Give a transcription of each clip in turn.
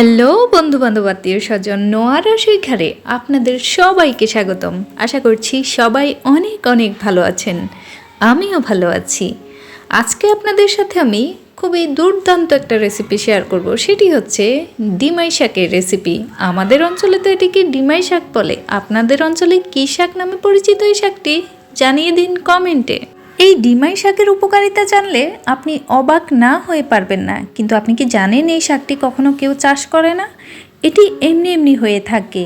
Hello বন্ধু বান্ধব আত্মীয় স্বজন, নোয়ার ঘরে আপনাদের সবাইকে স্বাগতম। আশা করছি সবাই অনেক অনেক ভালো আছেন। আমিও ভালো আছি। আজকে আপনাদের সাথে আমি খুবই দুর্দান্ত একটা রেসিপি শেয়ার করব। সেটি হচ্ছে ডিমাই শাকের রেসিপি আমাদের অঞ্চলে তো এটিকে ডিমাই শাক বলে। আপনাদের অঞ্চলে কী শাক নামে পরিচিত এই শাকটি? জানিয়ে দিন কমেন্টে। এই ডিমাই শাকের উপকারিতা জানলে আপনি অবাক না হয়ে পারবেন না। কিন্তু আপনি কি জানেন এই শাকটি কখনো কেউ চাষ করে না? এটি এমনি এমনি হয়ে থাকে।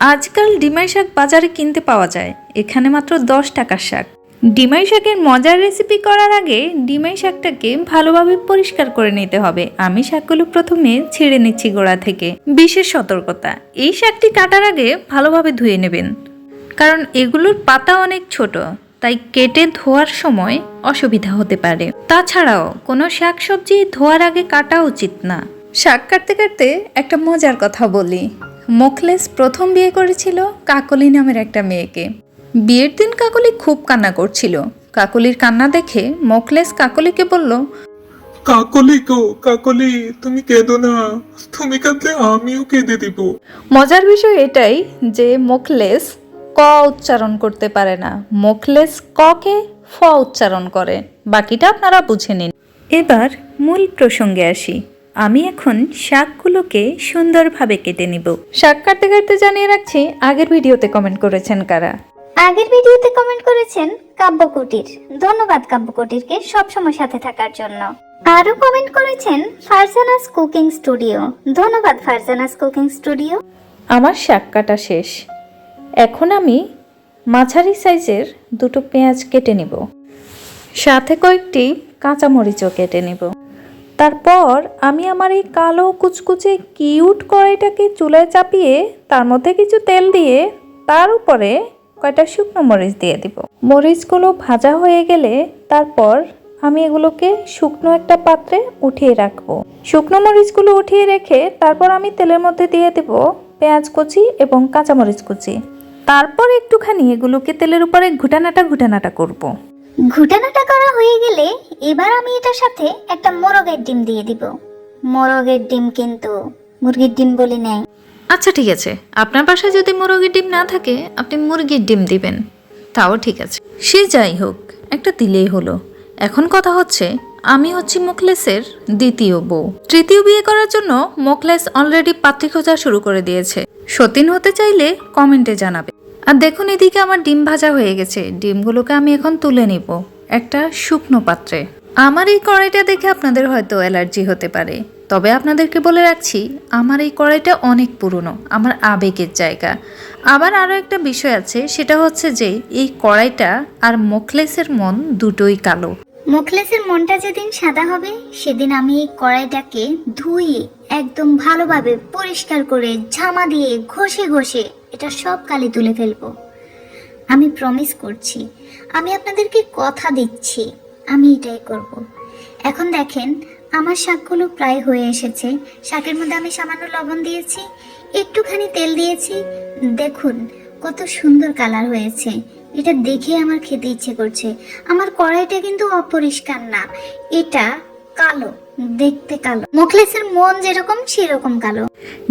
আজকাল ডিমাই শাক বাজারে কিনতে পাওয়া যায়। এখানে মাত্র দশ টাকার শাক। ডিমাই শাকের মজার রেসিপি করার আগে ডিমাই শাকটাকে ভালোভাবে পরিষ্কার করে নিতে হবে। আমি শাকগুলো প্রথমে ছেড়ে নিচ্ছি গোড়া থেকে। বিশেষ সতর্কতা, এই শাকটি কাটার আগে ভালোভাবে ধুয়ে নেবেন। কারণ এগুলোর পাতা অনেক ছোট। তাই কেটে ধোয়ার সময় অসুবিধা হতে পারে। তাছাড়াও কোনো শাকসবজি ধোয়ার আগে কাটা উচিত না। শাক কাটতে কাটতে একটা মজার কথা বলি। মোখলেস প্রথম বিয়ে করেছিল কাকলি নামের একটা মেয়েকে। বিয়ের দিন কাকলি খুব কান্না করছিল। কাকলির কান্না দেখে মোখলেস কাকলিকে বলল কাকলি গো কাকলি তুমি কেঁদো না। তুমি কাঁদলে আমিও কেঁদে দিব। মজার বিষয় এটাই যে মোখলেস ক উচ্চারণ করতে পারে না। মোখলেস ককে ফ উচ্চারণ করে। বাকিটা আপনারা বুঝে নিন। এবার মূল প্রসঙ্গে আসি। আমি এখন শাকগুলোকে সুন্দরভাবে কেটে নিব। শাক কাটতে কাটতে জানিয়ে রাখছি আগের ভিডিওতে কমেন্ট করেছেন কারা? আগের ভিডিওতে কমেন্ট করেছেন কাব্যকুটির। ধন্যবাদ কাব্যকুটিরকে সবসময় সাথে থাকার জন্য। আরও কমেন্ট করেছেন ফারজানাস কুকিং স্টুডিও। ধন্যবাদ ফারজানাস কুকিং স্টুডিও। আমার শাক কাটা শেষ। এখন আমি মাঝারি সাইজের দুটো পেঁয়াজ কেটে নেব। সাথে কয়েকটি কাঁচামরিচও কেটে নেব। তারপর আমি আমার এই কালো কুচকুচে কিউট কড়াইটাকে চুলায় চাপিয়ে তার মধ্যে কিছু তেল দিয়ে তার উপরে কয়টা শুকনো মরিচ দিয়ে দিব। মরিচগুলো ভাজা হয়ে গেলে তারপর আমি এগুলোকে শুকনো একটা পাত্রে উঠিয়ে রাখব। শুকনো মরিচগুলো উঠিয়ে রেখে তারপর আমি তেলের মধ্যে দিয়ে দেব পেঁয়াজ কুচি এবং কাঁচামরিচ কুচি। তারপর একটুখানি এগুলোকে তেলের উপরে ঘুটানাটা ঘুটানাটা করব। ঘুটানাটা করা হয়ে গেলে এবার আমি এটার সাথে একটা মোরগের ডিম দিয়ে দিব। মোরগের ডিম কিন্তু মুরগির ডিম বলি নাই আচ্ছা ঠিক আছে। আপনার বাসায় যদি মুরগির ডিম না থাকে আপনি মুরগির ডিম দিবেন। তাও ঠিক আছে। সে যাই হোক একটা দিলেই হলো। এখন কথা হচ্ছে আমি হচ্ছি মোখলেসের দ্বিতীয় বউ। তৃতীয় বিয়ে করার জন্য মোখলেস অলরেডি পাত্রী খোঁজা শুরু করে দিয়েছে। সতীন হতে চাইলে কমেন্টে জানাবে। আর দেখুন এদিকে আমার ডিম ভাজা হয়ে গেছে। ডিমগুলোকে আমি এখন তুলে নিব একটা শুকনো পাত্রে। আমার এই কড়াইটা দেখে আপনাদের হয়তো অ্যালার্জি হতে পারে। তবে আপনাদেরকে বলে রাখছি, আমার এই কড়াইটা অনেক পুরনো, আমার আবেগের জায়গা। আবার আরও একটা বিষয় আছে, সেটা হচ্ছে যে এই কড়াইটা আর মোখলেসের মন দুটোই কালো। মুখলেসের মনটা যেদিন সাদা হবে, সেদিন আমি এই কড়াইটাকে ধুয়ে একদম ভালোভাবে পরিষ্কার করে ঝামা দিয়ে ঘষে ঘষে এটা সব কালি তুলে ফেলব। আমি প্রমিস করছি, আমি আপনাদেরকে কথা দিচ্ছি, আমি এটাই করব। এখন দেখেন, আমার শাকগুলো প্রায় হয়ে এসেছে। শাকের মধ্যে আমি সামান্য লবণ দিয়েছি, একটুখানি তেল দিয়েছি। দেখুন, কত সুন্দর কালার হয়েছে। এটা দেখে আমার খেতে ইচ্ছে করছে। আমার কড়াইটা কিন্তু অপরিষ্কার না। এটা কালো, দেখতে কালো। মুখলেসের মন যেরকম, সেরকম কালো।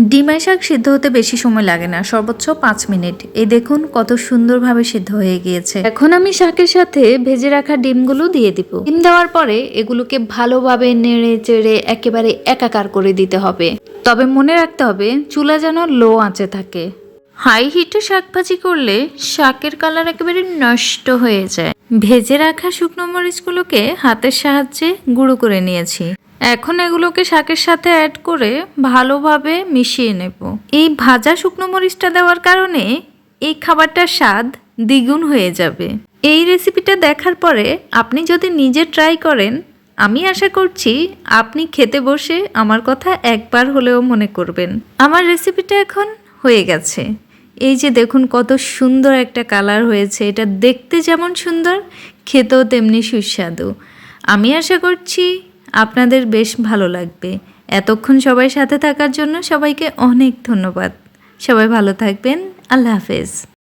ডিমাই শাক সিদ্ধ হতে বেশি সময় লাগে না, সর্বোচ্চ পাঁচ মিনিট। এই দেখুন কত সুন্দরভাবে সিদ্ধ হয়ে গিয়েছে। এখন আমি শাকের সাথে ভেজে রাখা ডিমগুলো দিয়ে দিব। ডিম দেওয়ার পরে এগুলোকে ভালোভাবে নেড়ে চেড়ে একেবারে একাকার করে দিতে হবে। তবে মনে রাখতে হবে, চুলা যেন লো আঁচে থাকে। হাই হিটে শাক ভাজি করলে শাকের কালার একেবারে নষ্ট হয়ে যায়। ভেজে রাখা শুকনো মরিচগুলোকে হাতের সাহায্যে গুঁড়ো করে নিয়েছি। এখন এগুলোকে শাকের সাথে অ্যাড করে ভালোভাবে মিশিয়ে নেব। এই ভাজা শুকনো মরিচটা দেওয়ার কারণে এই খাবারটার স্বাদ দ্বিগুণ হয়ে যাবে। এই রেসিপিটা দেখার পরে আপনি যদি নিজে ট্রাই করেন, আমি আশা করছি আপনি খেতে বসে আমার কথা একবার হলেও মনে করবেন। আমার রেসিপিটা এখন হয়ে গেছে। এই যে দেখুন কত সুন্দর একটা কালার হয়েছে। এটা দেখতে যেমন সুন্দর, খেতেও তেমনি সুস্বাদু। আমি আশা করছি আপনাদের বেশ ভালো লাগবে। এতক্ষণ সবাই সাথে থাকার জন্য সবাইকে অনেক ধন্যবাদ। সবাই ভালো থাকবেন। আল্লাহ হাফেজ।